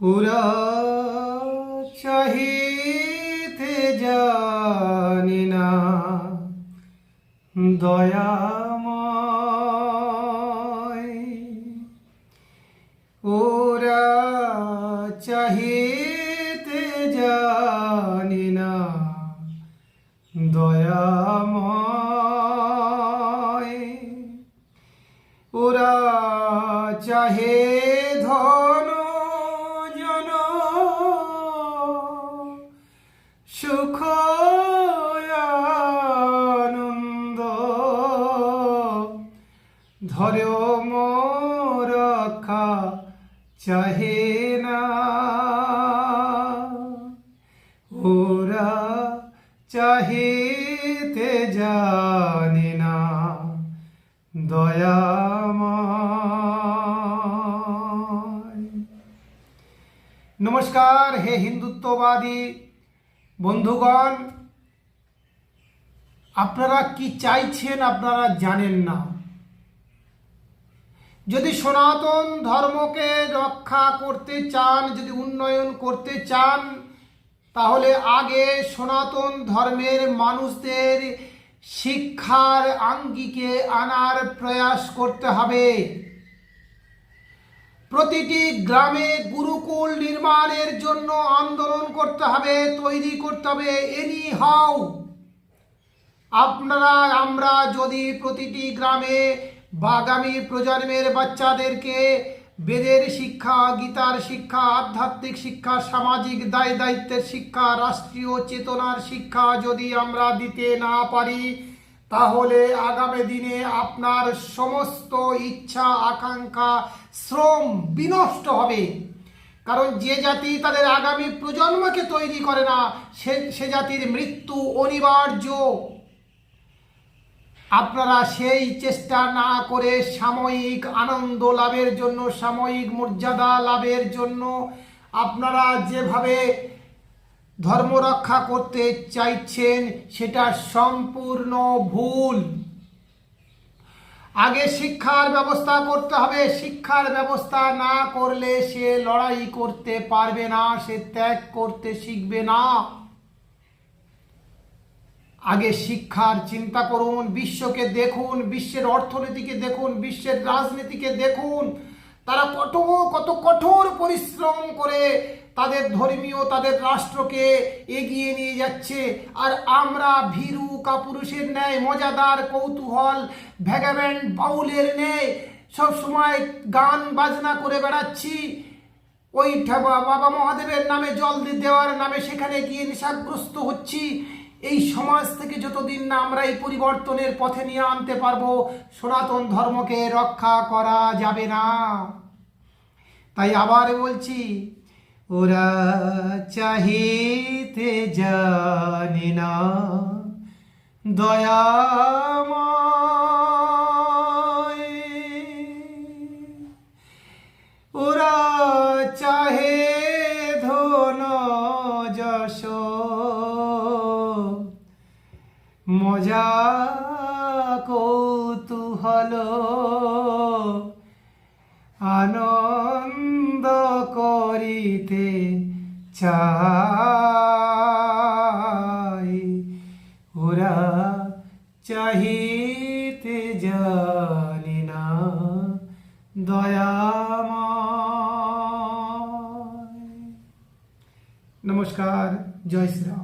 ওরা চাহিতে জানি না। দয়াময় ওরা চাহিতে জানি না। দয়াময় ওরা চাহে ধরেও মরক্ষা চাহে না। ওরা চাহিতে জানে না দয়াময়। নমস্কার, হে হিন্দুত্ববাদী বন্ধুগণ। আপনারা কি চাইছেন আপনারা জানেন না। যদি সনাতন ধর্মকে রক্ষা করতে চান, যদি উন্নয়ন করতে চান, তাহলে আগে সনাতন ধর্মের মানুষদের শিক্ষার আঙ্গিকে আনার প্রয়াস করতে হবে। প্রতিটি গ্রামে গুরুকুল নির্মাণের জন্য আন্দোলন করতে হবে, তৈরি করতে হবে এনি হাউ আপনারা আমরা যদি প্রতিটি গ্রামে আগামী প্রজন্মের বাচ্চাদেরকে বেদের শিক্ষা, গীতার শিক্ষা, আধ্যাত্মিক শিক্ষা, সামাজিক দায় দায়িত্বের শিক্ষা, রাষ্ট্রীয় চেতনার শিক্ষা যদি আমরা দিতে না পারি, তাহলে আগামী দিনে আপনার সমস্ত ইচ্ছা, আকাঙ্ক্ষা, শ্রম বিনষ্ট হবে। কারণ যে জাতি তাদের আগামী প্রজন্মকে তৈরি করে না, সে সে জাতির মৃত্যু অনিবার্য। আপনারা সেই চেষ্টা না করে সাময়িক আনন্দ লাভের জন্য, সাময়িক মর্যাদা লাভের জন্য আপনারা যেভাবে ধর্ম রক্ষা করতে চাইছেন, সেটা সম্পূর্ণ ভুল। আগে শিক্ষার ব্যবস্থা করতে হবে। শিক্ষার ব্যবস্থা না করলে সে লড়াই করতে পারবে না, সে ত্যাগ করতে শিখবে না। আগে শিক্ষার চিন্তা করুন, বিশ্বকে দেখুন, বিশ্বের অর্থনীতিকে দেখুন, বিশ্বের রাজনীতিকে দেখুন। তারা কত কত কঠোর পরিশ্রম করে তাদের ধর্মীয়, তাদের রাষ্ট্রকে এগিয়ে নিয়ে যাচ্ছে। আর আমরা ভীরু কাপুরুষের ন্যায়, মজাদার কৌতূহল ভ্যাগাব্যান্ড বাউলের ন্যায় সব সময় গান বাজনা করে বেড়াচ্ছি। ওই বাবা মহাদেবের নামে জল দেওয়ার নামে সেখানে গিয়ে নেশাগ্রস্ত হচ্ছি। এই সমাজ থেকে যতদিন না আমরা এই পরিবর্তনের পথে নিয়ে আনতে পারব, সনাতন ধর্মকে রক্ষা করা যাবে না। তাই আবার বলছি, ওরা চাহিতে জানি না দয়াময় মজা কৌতূহল আনন্দ করিতে চাই। ওরা চাহিতে জানি না দয়াময়। নমস্কার জয় শ্রীরাম।